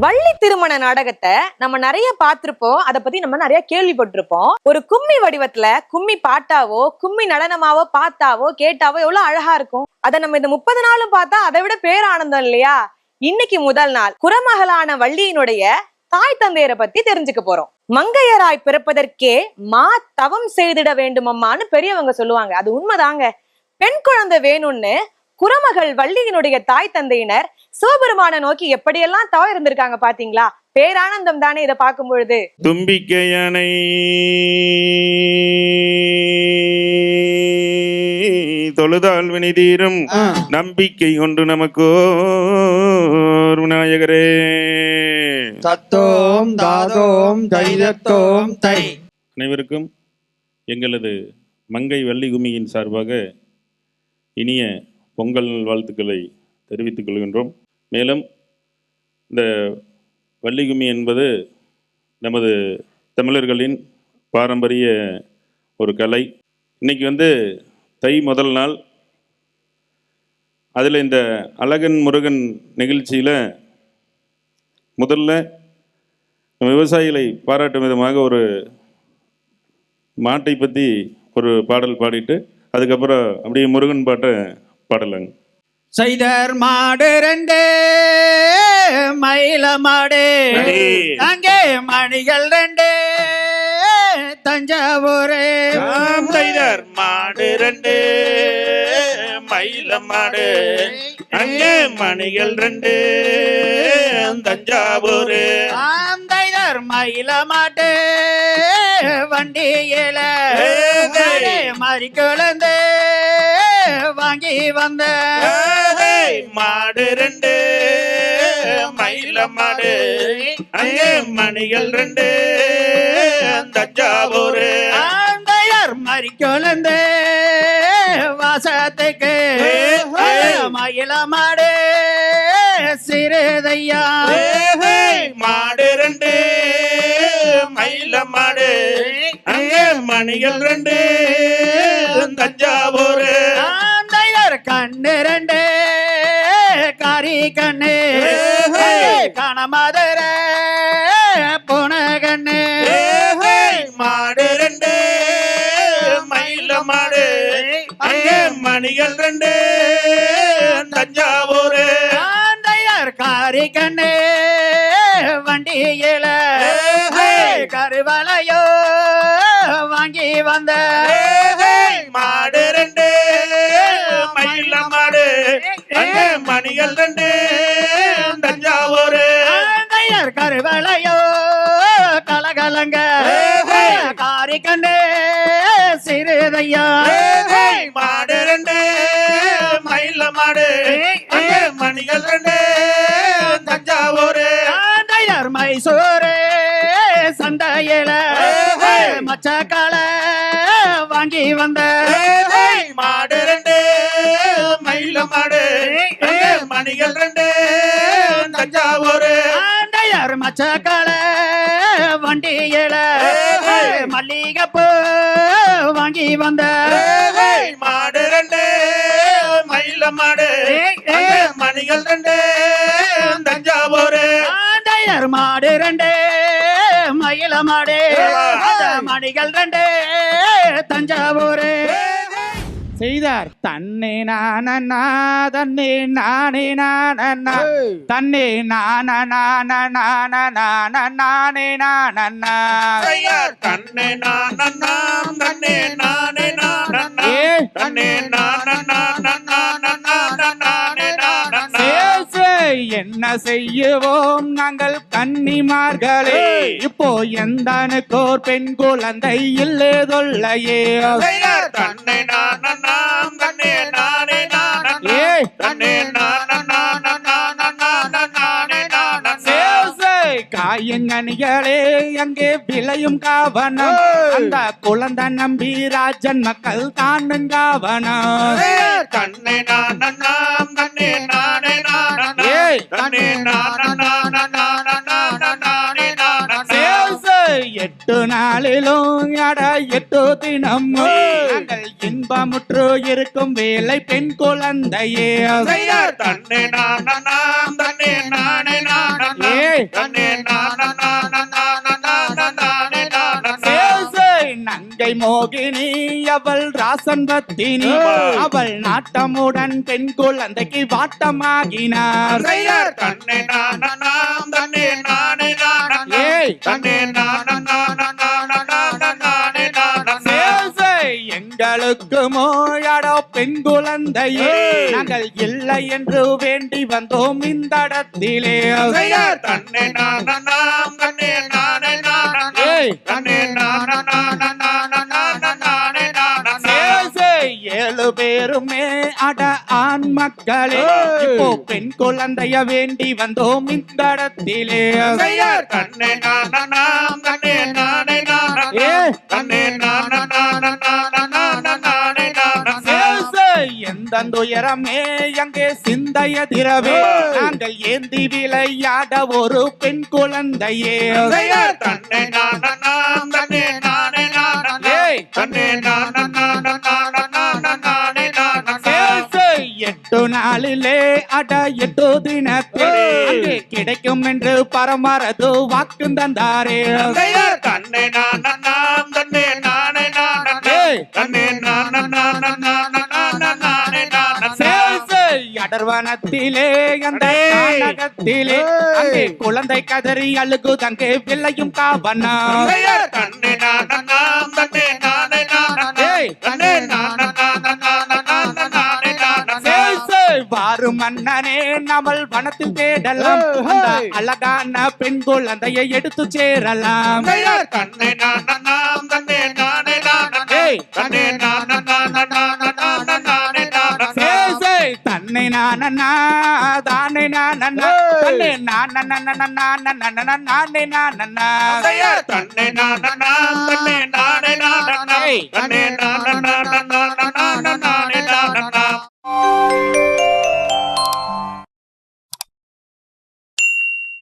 வள்ளி திருமண நாடகத்தை நம்ம நிறைய பார்த்திருப்போம். அதை பத்தி நம்ம நிறைய கேள்விப்பட்டிருப்போம். ஒரு கும்மி வடிவத்துல கும்மி பாட்டாவோ கும்மி நடனமாவோ பார்த்தாவோ கேட்டாவோ எவ்வளவு அழகா இருக்கும். அதை நம்ம இந்த முப்பது நாளும் பார்த்தா அதை விட பேரானந்தம் இல்லையா? இன்னைக்கு முதல் நாள். குரமகளான வள்ளியினுடைய தாய் தந்தையரை பத்தி தெரிஞ்சுக்க போறோம். மங்கையராய் பிறப்பதற்கே மா தவம் செய்திட வேண்டுமம்மான்னு பெரியவங்க சொல்லுவாங்க. அது உண்மைதாங்க. பெண் குழந்தை வேணும்னு குரமகள் வள்ளியினுடைய தாய் தந்தையினர் சிவபெருமான நோக்கி எப்படியெல்லாம் தவம் இருந்திருக்காங்க பாத்தீங்களா? பேரானந்தம் தானே இதை பார்க்கும் பொழுது தும்பிக்கையணை தொழுதால் வினிதீரும் நம்பிக்கை ஒன்று நமக்கு விநாயகரே. தத்தோம் தாதோம் தைதத்தோம் தை. அனைவருக்கும் எங்களது மங்கை வள்ளி கும்மியின் சார்பாக இனிய பொங்கல் வாழ்த்துக்களை தெரிவித்துக் கொள்கின்றோம். மேலும் இந்த வள்ளிகுமி என்பது நமது தமிழர்களின் பாரம்பரிய ஒரு கலை. இன்னைக்கு வந்து தை முதல் நாள். அதில் இந்த அழகன் முருகன் நிகழ்ச்சியில் முதல்ல நம்ம விவசாயிகளை பாராட்டும் விதமாக ஒரு மாட்டை பற்றி ஒரு பாடல் பாடிட்டு அதுக்கப்புறம் அப்படியே முருகன் பாட்டை பாடலாங்க. செய்தர் மாடு ரெண்டு மயில மாடு. அங்கே மணிகள் ரெண்டு தஞ்சாவூர். மாடு ரெண்டு மயில மாடு அங்கே மணிகள் ரெண்டு தஞ்சாவூர். ஆந்தைதர் மயில மாட்டு வண்டியில மாறி குழந்து வாங்கி வந்த. மாடு ரெண்டு மயில மாடு அங்கே மணிகள் ரெண்டு தஞ்சாவூர் ஆந்தையர் மாறி குழந்து வாசத்துக்கு. மயில மாடு சிறுதையா. மாடு ரெண்டு மயில மாடு அங்கே மணிகள் ரெண்டு தஞ்சாவூர் கணமதுர புன கண்ணு மாடு ரெண்டு மயில மாடு. அங்கே மணிகள் ரெண்டு தஞ்சாவூர். ஆந்தையர் காரி கண்ணு வண்டியில கருவளையோ வாங்கி வந்த. மாடு ரெண்டு மயில மாடு. அங்கே மணிகள் ரெண்டு கண்ணு சிறுதையா. மாடு ரெண்டு மயில மாடு. மணிகள் ரெண்டு தஞ்சாவூர் மைசூரு சந்தையில மச்சக்கால வாங்கி வந்த. மாடு ரெண்டு மயில மாடு. மணிகள் ரெண்டு தஞ்சாவூர். ஆண்டையார் மச்சக்கால வண்டியில மல்லிகைப்பூ வாங்கி வந்த. மாடு ரெண்டு மயில மாடு. மணிகள் ரெண்டு தஞ்சாவூர். மாடு ரெண்டு மயில மாடு. மணிகள் ரெண்டு தஞ்சாவூர். செய்தார். தன்னை நானா தன்னை நானே நானா தன்னை நான நான நான நான நானே நானா ஐயர் தன்னை நானண்ணாம் செய்யுவோம் நாங்கள் கன்னிமார்களே. இப்போ எந்தனுக்கோர் பெண் குழந்தை இல்லதொல்லையே. ஐயர் தன்னை நானண்ணாம் தன்னை நானே நானண்ணா ஏய். தன்னை நானே காயங்கனிகளே அங்கே விளையும் காவனம். அந்த குழந்தை நம்பி ராஜன் மக்கள் தானும் காவனம். தன்னை நானே. தன்னை நானே எட்டு நாளிலும் அட எட்டு தினமும் நாங்கள் இன்பமுற்று இருக்கும் வேலை பெண் குழந்தையே தன்னை நானாம் தன்னை நானே நானா. தன்னை நானா நானா நானா நானா நானே நானா நங்கை மோகினி அவள் ராசன் பத்தினி அவள் நாட்டமுடன் பெண் குழந்தைக்கு வாட்டமாகினார். தன்னை நானாம் தன்னை நானே நானா ஏய். தன்னை எங்களுக்கு மோயாடோ பெண் குழந்தையே. நாங்கள் இல்லை என்று வேண்டி வந்தோம் இந்த இடத்திலே. தன்னை நானே நானா நானா நானா நானா ஏழு பேருமே அட ஆண் மக்களே. இப்போ பெண் குழந்தைய வேண்டி வந்தோம் இந்த இடத்திலே தன்னை நானாம் தன்னை நானே நானா. தன்னை நானா நானா நானா நானா நானே நானா சேசை எந்த துயரமே அங்கே சிந்தைய திரவே. நாங்கள் ஏந்தி விளையாட ஒரு பெண் குழந்தையே தன்னை நானே நானா நானா நானா நாளிலே அட எட்டு தினத்தில் கிடைக்கும் என்று பரமரது வாக்கு தந்தாரே. தன்னை தன்னை நானே நானா. தன்னை நானா நானா நானா நானா நானே நானா சேசை அடர்வனத்திலே அந்த. நாடகத்திலே. அங்கே குழந்தை கதறி அழுகு தங்கே வில்லையும் காவனா தன்னை நானாம் மன்னனே நம்மள் வனத்து தேடலாம் அந்த அழகான பெண் குழந்தையை எடுத்து சேரலாம் கண்ணே நானே கண்ணே நானே கண்ணே நானே தன்னை நானே தானே நானே தன்னை நானே நானே நானே தன்னை நானே தன்னை நானே நானே தன்னை